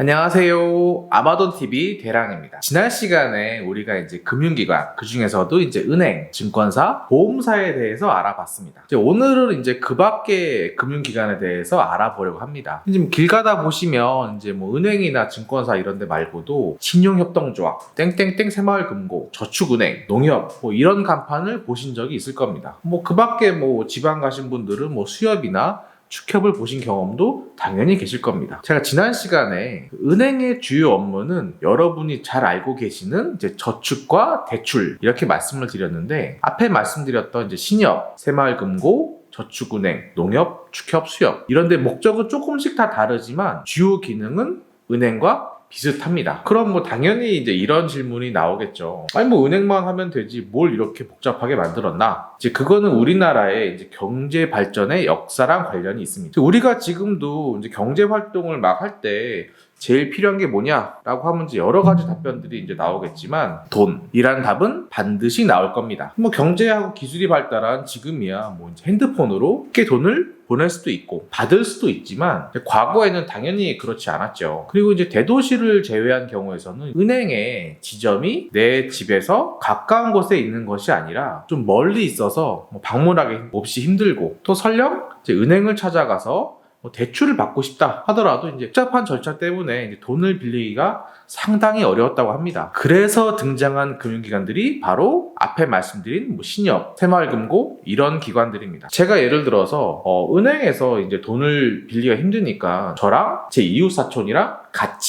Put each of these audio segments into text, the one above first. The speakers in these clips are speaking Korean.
안녕하세요. 아마존 TV 대랑입니다. 지난 시간에 우리가 이제 금융기관, 그 중에서도 이제 은행, 증권사, 보험사에 대해서 알아봤습니다. 이제 오늘은 이제 그 밖의 금융기관에 대해서 알아보려고 합니다. 지금 길 가다 보시면 이제 뭐 은행이나 증권사 이런 데 말고도 신용협동조합, 땡땡땡 새마을금고, 저축은행, 농협 뭐 이런 간판을 보신 적이 있을 겁니다. 뭐 그 밖에 뭐 지방 가신 분들은 뭐 수협이나 축협을 보신 경험도 당연히 계실 겁니다. 제가 지난 시간에 은행의 주요 업무는 여러분이 잘 알고 계시는 이제 저축과 대출 이렇게 말씀을 드렸는데 앞에 말씀드렸던 이제 신협, 새마을금고, 저축은행, 농협, 축협, 수협 이런데 목적은 조금씩 다 다르지만 주요 기능은 은행과 비슷합니다. 그럼 뭐 당연히 이제 이런 질문이 나오겠죠. 아니 뭐 은행만 하면 되지 뭘 이렇게 복잡하게 만들었나? 이제 그거는 우리나라의 이제 경제 발전의 역사랑 관련이 있습니다. 우리가 지금도 이제 경제 활동을 막 할 때 제일 필요한 게 뭐냐라고 하면 이제 여러 가지 답변들이 이제 나오겠지만 돈이라는 답은 반드시 나올 겁니다. 뭐 경제하고 기술이 발달한 지금이야 뭐 핸드폰으로 쉽게 돈을 보낼 수도 있고 받을 수도 있지만 과거에는 당연히 그렇지 않았죠. 그리고 이제 대도시를 제외한 경우에서는 은행의 지점이 내 집에서 가까운 곳에 있는 것이 아니라 좀 멀리 있어서 뭐 방문하기 몹시 힘들고 또 설령 은행을 찾아가서 뭐 대출을 받고 싶다 하더라도 이제 복잡한 절차 때문에 이제 돈을 빌리기가 상당히 어려웠다고 합니다. 그래서 등장한 금융기관들이 바로 앞에 말씀드린 뭐 신협, 새마을금고 이런 기관들입니다. 제가 예를 들어서 어, 은행에서 이제 돈을 빌리기가 힘드니까 저랑 제 이웃 사촌이랑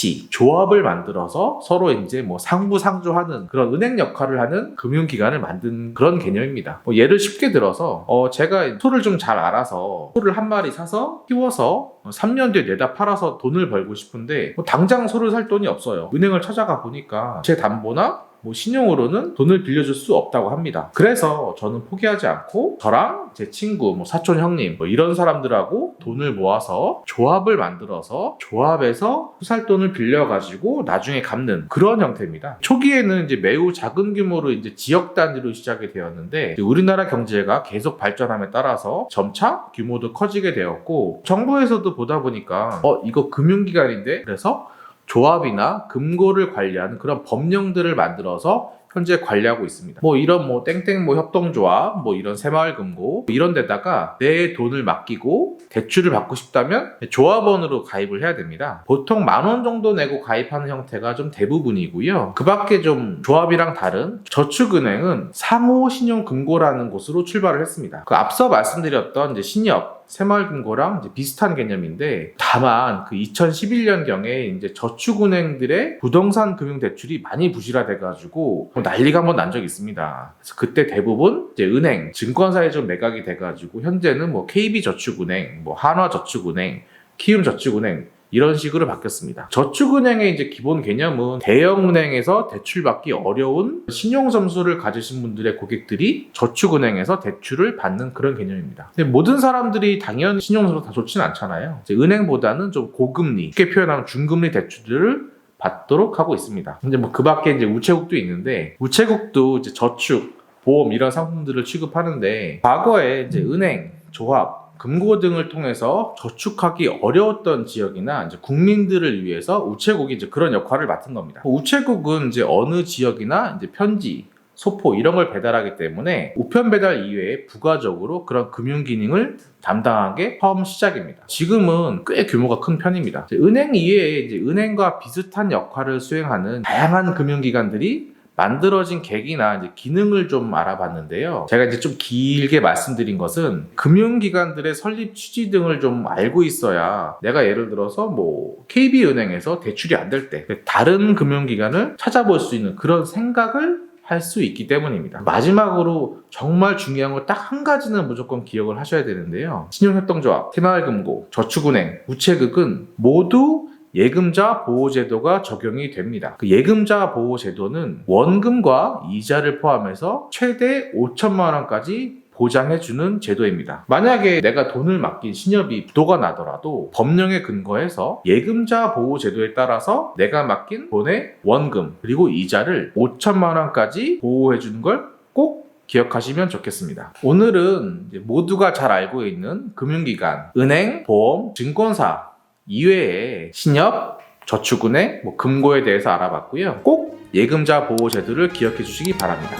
같이 조합을 만들어서 서로 이제 뭐 상부상조하는 그런 은행 역할을 하는 금융기관을 만든 그런 개념입니다. 뭐 예를 쉽게 들어서 어, 제가 소를 좀 잘 알아서 소를 한 마리 사서 키워서 3년 뒤에 내다 팔아서 돈을 벌고 싶은데 뭐 당장 소를 살 돈이 없어요. 은행을 찾아가 보니까 제 담보나 뭐 신용으로는 돈을 빌려줄 수 없다고 합니다. 그래서 저는 포기하지 않고 저랑 제 친구, 뭐 사촌 형님, 뭐 이런 사람들하고 돈을 모아서 조합을 만들어서 조합에서 살 돈을 빌려가지고 나중에 갚는 그런 형태입니다. 초기에는 이제 매우 작은 규모로 이제 지역 단위로 시작이 되었는데 우리나라 경제가 계속 발전함에 따라서 점차 규모도 커지게 되었고 정부에서도 보다 보니까 어 이거 금융기관인데 그래서 조합이나 금고를 관리하는 그런 법령들을 만들어서 현재 관리하고 있습니다. 뭐 이런 뭐 땡땡 뭐 협동조합, 뭐 이런 새마을 금고 이런 데다가 내 돈을 맡기고 대출을 받고 싶다면 조합원으로 가입을 해야 됩니다. 보통 만 원 정도 내고 가입하는 형태가 좀 대부분이고요. 그 밖에 좀 조합이랑 다른 저축은행은 상호 신용 금고라는 곳으로 출발을 했습니다. 그 앞서 말씀드렸던 이제 신협 새마을금고랑 비슷한 개념인데 다만 그 2011년경에 이제 저축은행들의 부동산 금융 대출이 많이 부실화돼가지고 뭐 난리가 한번 난 적이 있습니다. 그래서 그때 대부분 이제 은행, 증권사에 좀 매각이 돼가지고 현재는 뭐 KB저축은행, 뭐 한화저축은행, 키움저축은행 이런 식으로 바뀌었습니다. 저축은행의 이제 기본 개념은 대형은행에서 대출받기 어려운 신용점수를 가지신 분들의 고객들이 저축은행에서 대출을 받는 그런 개념입니다. 모든 사람들이 당연 신용점수가 다 좋지는 않잖아요. 은행보다는 좀 고금리, 쉽게 표현하면 중금리 대출들을 받도록 하고 있습니다. 근데 뭐 그 밖에 이제 우체국도 있는데 우체국도 이제 저축, 보험 이런 상품들을 취급하는데 과거에 이제 은행, 조합, 금고 등을 통해서 저축하기 어려웠던 지역이나 이제 국민들을 위해서 우체국이 이제 그런 역할을 맡은 겁니다. 우체국은 이제 어느 지역이나 이제 편지, 소포 이런 걸 배달하기 때문에 우편 배달 이외에 부가적으로 그런 금융 기능을 담당하게 처음 시작입니다. 지금은 꽤 규모가 큰 편입니다. 은행 이외에 이제 은행과 비슷한 역할을 수행하는 다양한 금융기관들이 만들어진 계기나 이제 기능을 좀 알아봤는데요. 제가 이제 좀 길게 말씀드린 것은 금융기관들의 설립 취지 등을 좀 알고 있어야 내가 예를 들어서 뭐 KB은행에서 대출이 안 될 때 다른 금융기관을 찾아볼 수 있는 그런 생각을 할수 있기 때문입니다. 마지막으로 정말 중요한 거딱한 가지는 무조건 기억을 하셔야 되는데요. 신용협동조합, 새마을금고, 저축은행, 우체국은 모두 예금자 보호제도가 적용이 됩니다. 그 예금자 보호제도는 원금과 이자를 포함해서 최대 5천만 원까지 보장해주는 제도입니다. 만약에 내가 돈을 맡긴 신협이 부도가 나더라도 법령에 근거해서 예금자 보호 제도에 따라서 내가 맡긴 돈의 원금 그리고 이자를 5천만 원까지 보호해주는 걸꼭 기억하시면 좋겠습니다. 오늘은 모두가 잘 알고 있는 금융기관, 은행, 보험, 증권사 이외에 신협, 저축은행, 뭐 금고에 대해서 알아봤고요. 꼭 예금자 보호 제도를 기억해 주시기 바랍니다.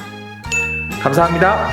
감사합니다.